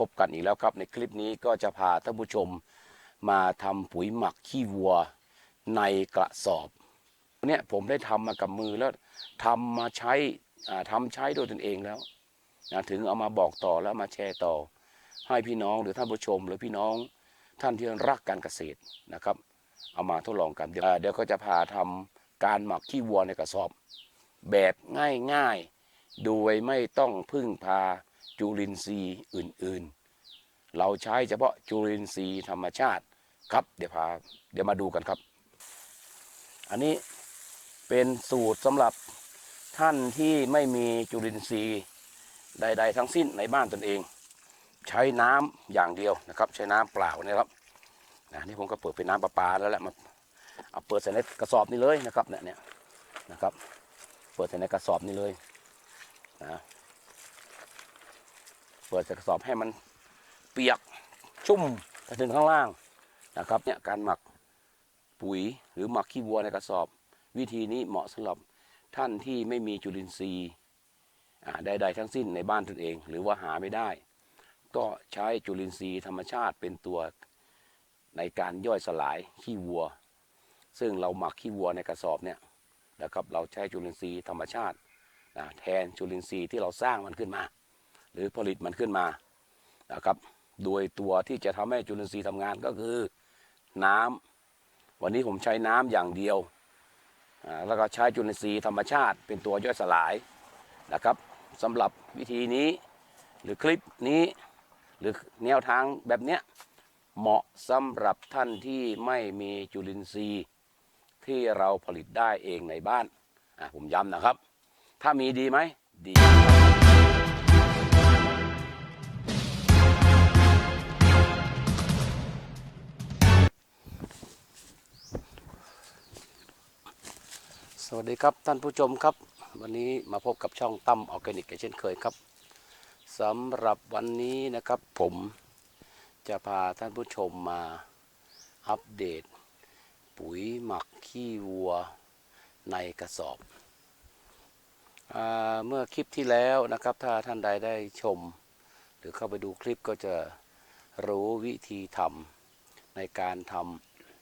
พบกันอีกแล้วครับ ในคลิปนี้ก็จะพาท่านผู้ชมมาทำปุ๋ยหมักขี้วัวในกระสอบเนี่ยผมได้ทำมากับมือแล้วทำมาใช้อ่าทำใช้โดยตนเองแล้วนะถึงเอามาบอกต่อแล้วมาแชร์ต่อ ให้พี่น้องหรือท่านผู้ชม หรือพี่น้องท่านที่รักการเกษตรนะครับ เอามาทดลองกันเดี๋ยวเดี๋ยวก็จะพาทำการหมักขี้วัวในกระสอบ แบบง่ายๆ โดยไม่ต้องพึ่งพา จุลินทรีย์อื่นๆ เราใช้เฉพาะจุลินทรีย์ธรรมชาติครับ เดี๋ยวพาเดี๋ยวมาดูกันครับ อันนี้เป็นสูตรสำหรับท่านที่ไม่มีจุลินทรีย์ใด ๆ ทั้งสิ้นในบ้านตนเอง ใช้น้ำอย่างเดียวนะครับ ใช้น้ำเปล่านะครับนะนี่ผมก็เปิดเป็นน้ำประปาแล้วแหละมาเอาเปิดใส่ในกระสอบนี้เลยนะครับเนี่ยเนี่ยนะครับ เปิดใส่ในกระสอบนี้เลยนะ เปิดใส่กระสอบให้มันเปียกชุ่มไปถึงข้างล่างนะครับเนี่ยการหมักปุ๋ยหรือหมักขี้วัวในกระสอบ วิธีนี้เหมาะสำหรับท่านที่ไม่มีจุลินทรีย์ใดๆทั้งสิ้นในบ้านตนเอง หรือว่าหาไม่ได้ ก็ใช้จุลินทรีย์ธรรมชาติเป็นตัวในการย่อยสลายขี้วัว ซึ่งเราหมักขี้วัวในกระสอบเนี่ยนะครับเราใช้จุลินทรีย์ธรรมชาตินะแทนจุลินทรีย์ที่เราสร้างมันขึ้นมา หรือผลิตมันขึ้นมานะครับ โดยตัวที่จะทำให้จุลินทรีย์ทำงานก็คือน้ำวันนี้ผมใช้น้ำอย่างเดียว แล้วก็ใช้จุลินทรีย์ธรรมชาติ เป็นตัวย่อยสลายนะครับสำหรับวิธีนี้หรือคลิปนี้หรือแนวทางแบบเนี้ยเหมาะสำหรับท่านที่ไม่มีจุลินทรีย์ ที่เราผลิตได้เองในบ้าน ผมย้ำนะครับ ถ้ามีดีไหม ดี สวัสดีครับท่านผู้ชมครับ วันนี้มาพบกับช่องตั้มออร์แกนิกเช่นเคยครับสำหรับวันนี้นะครับผมจะพาท่านผู้ชมมาอัปเดต ปุ๋ยหมักขี้วัวในกระสอบอเมื่อคลิปที่แล้วนะครับ ถ้าท่านใดได้ชม หรือเข้าไปดูคลิปก็จะรู้วิธีทำในการท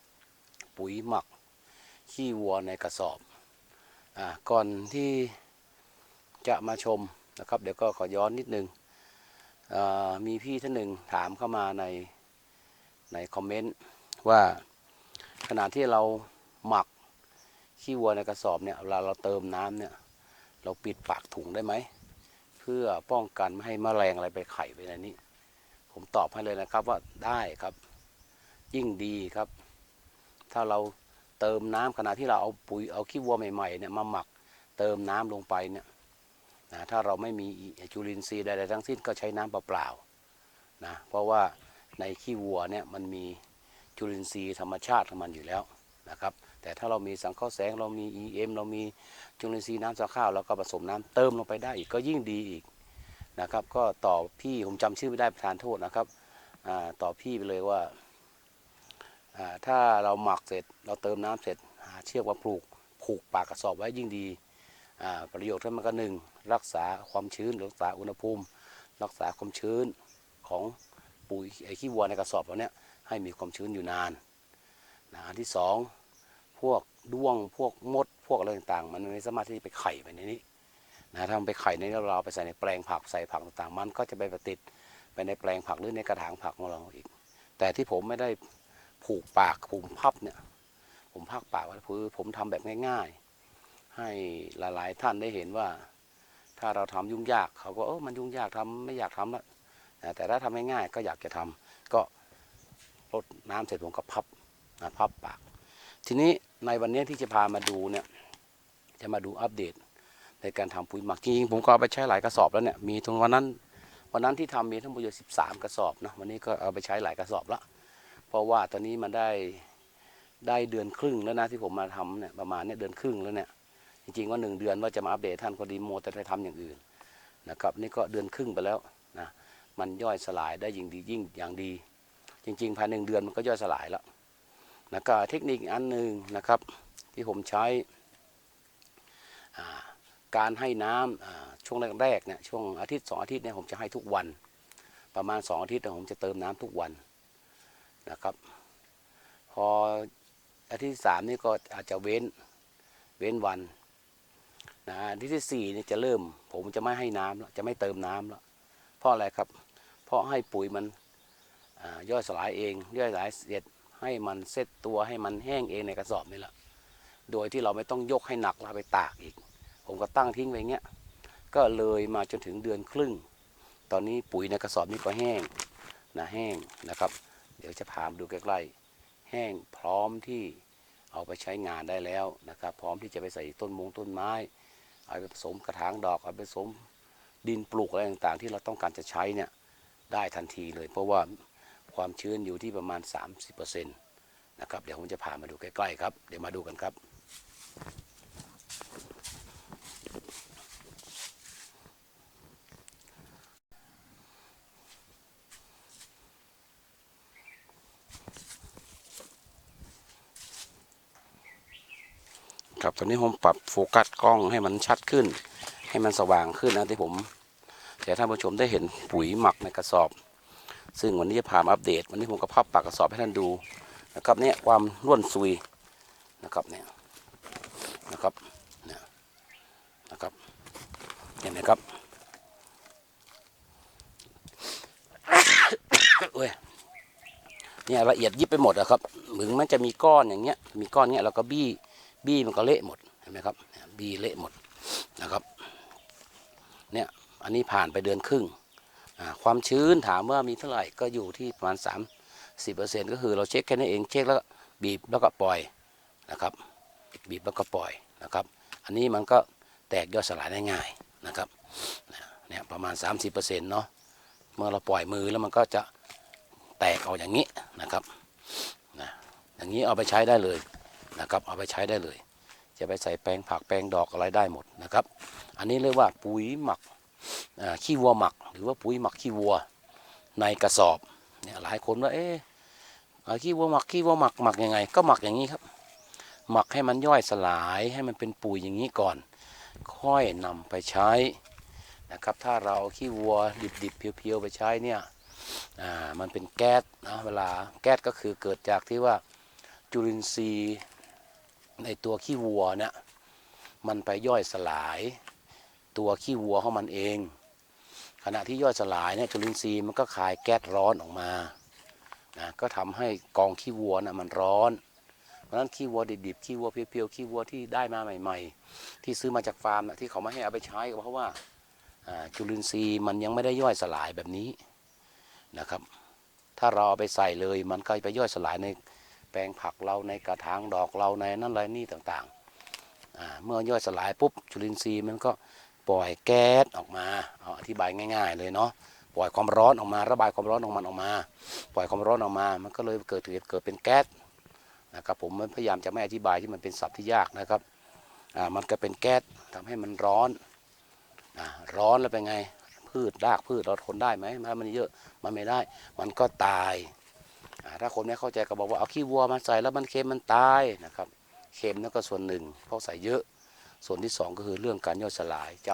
ำปุ๋ยหมักขี้วัวในกระสอบ ก่อนที่จะมาชมนะครับเดี๋ยวก็ขอย้อนนิดนึงมีพี่ท่านหนึ่งถามเข้ามาในในคอมเมนต์ว่าขณะที่เราหมักขี้วัวในกระสอบเนี่ยเวลาเราเติมน้ำเนี่ยเราปิดปากถุงได้ไหม เพื่อป้องกันไม่ให้แมลงอะไรไปไข่ไปในนี้ ผมตอบให้เลยนะครับว่าได้ครับ ยิ่งดีครับ ถ้าเรา เติมน้ำขณะที่เราเอาปุ๋ยเอาขี้วัวใหม่ๆเนี่ยมาหมักเติมน้ำลงไปเนี่ยนะถ้าเราไม่มีจุลินทรีย์ใดๆทั้งสิ้นก็ใช้น้ำเปล่าๆนะเพราะว่าในขี้วัวเนี่ยมันมีจุลินทรีย์ธรรมชาติของมันอยู่แล้วนะครับ แต่ถ้าเรามีสังเคราะห์แสงเรามี EM เรามีจุลินทรีย์น้ำสังข้าวแล้วก็ผสมน้ำเติมลงไปได้อีกก็ยิ่งดีอีกนะครับ ก็ต่อพี่ผมจำชื่อไม่ได้ประธานโทษนะครับต่อพี่ไปเลยว่า ถ้าเราหมักเสร็จเราเติมน้ำเสร็จหาเชือกมาผูกผูกปากกระสอบไว้ยิ่งดี ประโยชน์ที่มันก็หนึ่งรักษาความชื้นรักษาอุณหภูมิ รักษาความชื้นของปุ๋ยไอขี้วัวในกระสอบเราเนี้ยให้มีความชื้นอยู่นานนะอันที่สองพวกด้วงพวกมดพวกอะไรต่างๆ มันไม่สามารถที่จะไปไข่ไปในนี้นะถ้ามันไปไข่ในเราเอาไปใส่ในแปลงผักใส่ผักต่างๆ มันก็จะไปประติดไปในแปลงผักหรือในกระถางผักของเราอีก แต่ที่ผมไม่ได้ ผูกปากผูกพับเนี่ย ผมพักปากไว้คือผมทำแบบง่าย ๆ ให้หลายๆท่านได้เห็นว่า ถ้าเราทำยุ่งยากเขาก็เออมันยุ่งยากทำไม่อยากทำละแต่ถ้าทำง่ายๆก็อยากจะทำก็รดน้ำเสร็จผมก็พับนะพับปาก ทีนี้ในวันนี้ที่จะพามาดูเนี่ย จะมาดูอัปเดตในการทำปุ๋ยหมักจริงๆผมก็เอาไปใช้หลายกระสอบแล้วเนี่ยมีตรงวันนั้นวันนั้นที่ทำมีทั้งหมดอยู่สิบสามกระสอบนะวันนี้ก็เอาไปใช้หลายกระสอบละ เพราะว่าตอนนี้มันได้ได้เดือนครึ่งแล้วนะที่ผมมาทำเนี่ยประมาณเนี่ยเดือนครึ่งแล้วเนี่ยจริงๆว่าหนึ่งเดือนว่าจะมาอัปเดตท่านก็ดีโมแต่ไปทำอย่างอื่นนะครับนี่ก็เดือนครึ่งไปแล้วนะมันย่อยสลายได้ยิ่งดียิ่งอย่างดี จริง ๆ ภายในหนึ่งเดือนมันก็ย่อยสลายแล้วนะก็เทคนิคอันหนึ่งนะครับที่ผมใช้การให้น้ำอ่าช่วงแรกๆเนี่ยช่วงอาทิตย์สองอาทิตย์เนี่ยผมจะให้ทุกวัน ประมาณสองอาทิตย์ผมจะเติมน้ำทุกวัน นะครับ พออาทิตย์ที่สามนี่ก็อาจจะเว้นเว้นวันนะอาทิตย์ที่สี่นี่จะเริ่ม ผมจะไม่ให้น้ำแล้วจะไม่เติมน้ำแล้วเพราะอะไรครับ เพราะให้ปุ๋ยมันย่อยสลายเองย่อยสลายเสร็จให้มันเซตตัวให้มันแห้งเองในกระสอบนี่แหละโดยที่เราไม่ต้องยกให้หนักแล้วไปตากอีก ผมก็ตั้งทิ้งไว้เงี้ยก็เลยมาจนถึงเดือนครึ่ง ตอนนี้ปุ๋ยในกระสอบนี้ก็แห้งนะแห้งนะครับ เดี๋ยวจะพามาดูใกล้ๆ แห้งพร้อมที่เอาไปใช้งานได้แล้วนะครับ พร้อมที่จะไปใส่ต้นมงต้นไม้ เอาไปผสมกระถางดอกเอาไปผสมดินปลูกอะไรต่างๆ ที่เราต้องการจะใช้เนี่ยได้ทันทีเลย เพราะว่าความชื้นอยู่ที่ประมาณ 30%นะครับเดี๋ยวผมจะพามาดูใกล้ๆครับ เดี๋ยวมาดูกันครับ ครับตอนนี้ผมปรับโฟกัสกล้องให้มันชัดขึ้น ให้มันสว่างขึ้นนะที่ผมแต่ท่านผู้ชมได้เห็นปุ๋ยหมักในกระสอบ ซึ่งวันนี้จะพามาอัปเดต วันนี้ผมก็พับปากกระสอบให้ท่านดูนะครับเนี่ยความร่วนซุยนะครับเนี่ยนะครับเนี่ยนะครับเห็นไหมครับเว้ยเนี่ยละเอียดยิบไปหมดอะครับถึงมันจะมีก้อนอย่างเงี้ยมีก้อนเงี้ยเราก็บี้ บี้มันก็เละหมดเห็นไหมครับบี้เละหมดนะครับเนี่ยอันนี้ผ่านไปเดือนครึ่งความชื้นถามว่ามีเท่าไหร่ก็อยู่ที่ประมาณ 30%ก็คือเราเช็คแค่นั้นเองเช็คแล้วบีบแล้วก็ปล่อยนะครับ บีบแล้วก็ปล่อยนะครับ อันนี้มันก็แตกย่อยสลายได้ง่ายนะครับเนี่ยประมาณ 30%เนาะเมื่อเราปล่อยมือแล้วมันก็จะแตกออกอย่างนี้นะครับนะอย่างนี้เอาไปใช้ได้เลย นะครับ เอาไปใช้ได้เลย จะไปใส่แปลงผักแปลงดอกอะไรได้หมดนะครับ อันนี้เรียกว่าปุ๋ยหมักขี้วัวหมัก หรือว่าปุ๋ยหมักขี้วัวในกระสอบเนี่ยหลายคนว่าเอ๊ะขี้วัวหมักขี้วัวหมักหมักยังไง ก็หมักอย่างนี้ครับ หมักให้มันย่อยสลายให้มันเป็นปุ๋ยอย่างนี้ก่อน ค่อยนำไปใช้นะครับ ถ้าเราขี้วัวดิบๆเพียวๆไปใช้เนี่ยมันเป็นแก๊สนะเวลาแก๊สก็คือเกิดจากที่ว่าจุลินทรีย์ ในตัวขี้วัวเนี่ยมันไปย่อยสลาย ตัวขี้วัวของมันเอง ขณะที่ย่อยสลายเนี่ยจุลินทรีย์มันก็คายแก๊สร้อนออกมานะก็ทำให้กองขี้วัวน่ะมันร้อน เพราะฉะนั้นขี้วัวดิบๆขี้วัวเพียวๆขี้วัวที่ได้มาใหม่ ๆ ที่ซื้อมาจากฟาร์มนะที่เขาไม่ให้เอาไปใช้ก็เพราะว่าจุลินทรีย์มันยังไม่ได้ย่อยสลายแบบนี้นะครับ ถ้าเราเอาไปใส่เลยมันก็ไปย่อยสลายใน แปลงผักเราในกระถางดอกเราในนั่นไรนี่ต่างๆ เมื่อย่อยสลายปุ๊บจุลินทรีย์มันก็ปล่อยแก๊สออกมาเอาอธิบายง่าย ๆ เลยเนาะปล่อยความร้อนออกมาระบายความร้อนของมันออกมา ปล่อยความร้อนออกมา มันก็เลยเกิดเกิดเป็นแก๊สนะครับผมพยายามจะไม่อธิบายที่มันเป็นศัพท์ที่ยากนะครับมันก็เป็นแก๊สทำให้มันร้อนอร้อนแล้วเป็นไงพืชรากพืชเราทนได้ไหมถ้ามันเยอะมันไม่ได้ มันก็ตาย ถ้าคนไม่เข้าใจก็บอกว่าเอาขี้วัวมาใส่แล้วมันเค็มมันตายนะครับเค็มนั่นก็ส่วนหนึ่งเพราะใส่เยอะ ส่วนที่สองก็คือเรื่องการย่อยสลายจ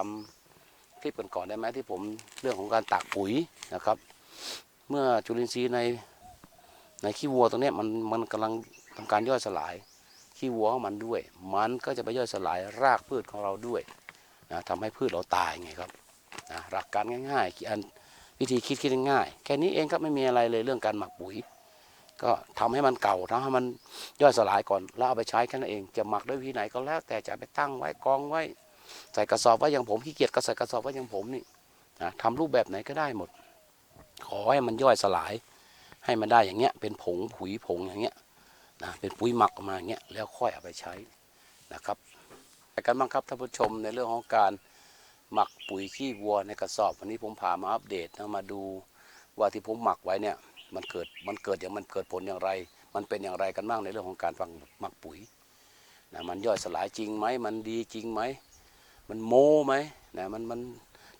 ำคลิปก่อนๆได้ไหมที่ผมเรื่องของการตากปุ๋ยนะครับ เมื่อจุลินทรีย์ในในขี้วัวตรงนี้มันมันกำลังทำการย่อยสลายขี้วัวของมันด้วย มันก็จะไปย่อยสลายรากพืชของเราด้วยนะทำให้พืชเราตายไงครับนะหลักการง่ายๆอันวิธีคิดคิดง่าย แค่นี้เองครับไม่มีอะไรเลยเรื่องการหมักปุ๋ย ก็ทำให้มันเก่าทำให้มันย่อยสลายก่อน แล้วเอาไปใช้แค่นั้นเอง จะหมักด้วยวิธีไหนก็แล้ว แต่จะไปตั้งไว้กองไว้ ใส่กระสอบไว้อย่างผมขี้เกียจก็ใส่กระสอบไว้อย่างผมนี่นะทำรูปแบบไหนก็ได้หมด ขอให้มันย่อยสลาย ให้มันได้อย่างเงี้ย เป็นผงผุยผงอย่างเงี้ยนะเป็นปุ๋ยหมักออกมาอย่างเงี้ยแล้วค่อยเอาไปใช้นะครับไปกันบ้างครับท่านผู้ชมในเรื่องของการหมักปุ๋ยขี้วัวในกระสอบ วันนี้ผมพามาอัปเดตนะมาดูว่าที่ผมหมักไว้เนี่ย มันเกิดมันเกิดอย่างมันเกิดผลอย่างไร มันเป็นอย่างไรกันบ้างในเรื่องของการฝังหมักปุ๋ยนะมันย่อยสลายจริงไหมมันดีจริงไหมมันโม้ไหมนะมันมัน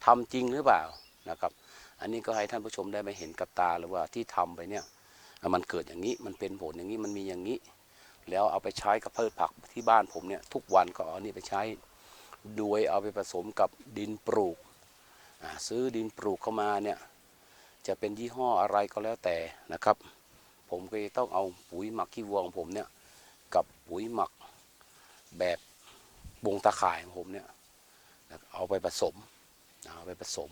ทำจริงหรือเปล่านะครับ อันนี้ก็ให้ท่านผู้ชมได้มาเห็นกับตาเลยว่าที่ทำไปเนี่ยมันเกิดอย่างนี้มันเป็นผลอย่างนี้มันมีอย่างนี้ แล้วเอาไปใช้กับพืชผักที่บ้านผมเนี่ยทุกวันก็เอานนี้ไปใช้โดยเอาไปผสมกับดินปลูกซื้อดินปลูกเข้ามาเนี่ย จะเป็นยี่ห้ออะไรก็แล้วแต่นะครับ ผมก็จะต้องเอาปุ๋ยหมักขี้วัวของผมเนี่ยกับปุ๋ยหมักแบบวงตาข่ายของผมเนี่ยเอาไปผสมเอาไปผสม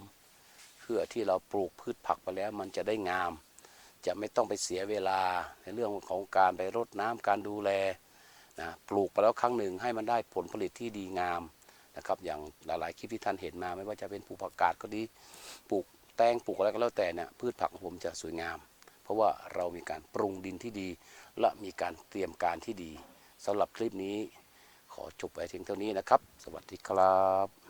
เพื่อที่เราปลูกพืชผักไปแล้วมันจะได้งาม จะไม่ต้องไปเสียเวลาในเรื่องของการไปรดน้ำการดูแลนะปลูกไปแล้วครั้งหนึ่งให้มันได้ผลผลิตที่ดีงามนะครับ อย่างหลายๆคลิปที่ท่านเห็นมาไม่ว่าจะเป็นปลูกผักกาดก็ดีปลูก แตงปลูกอะไรก็แล้วแต่เนี่ยพืชผักของผมจะสวยงาม เพราะว่าเรามีการปรุงดินที่ดี และมีการเตรียมการที่ดีสำหรับคลิปนี้ ขอจบไปเพียงเท่านี้นะครับ สวัสดีครับ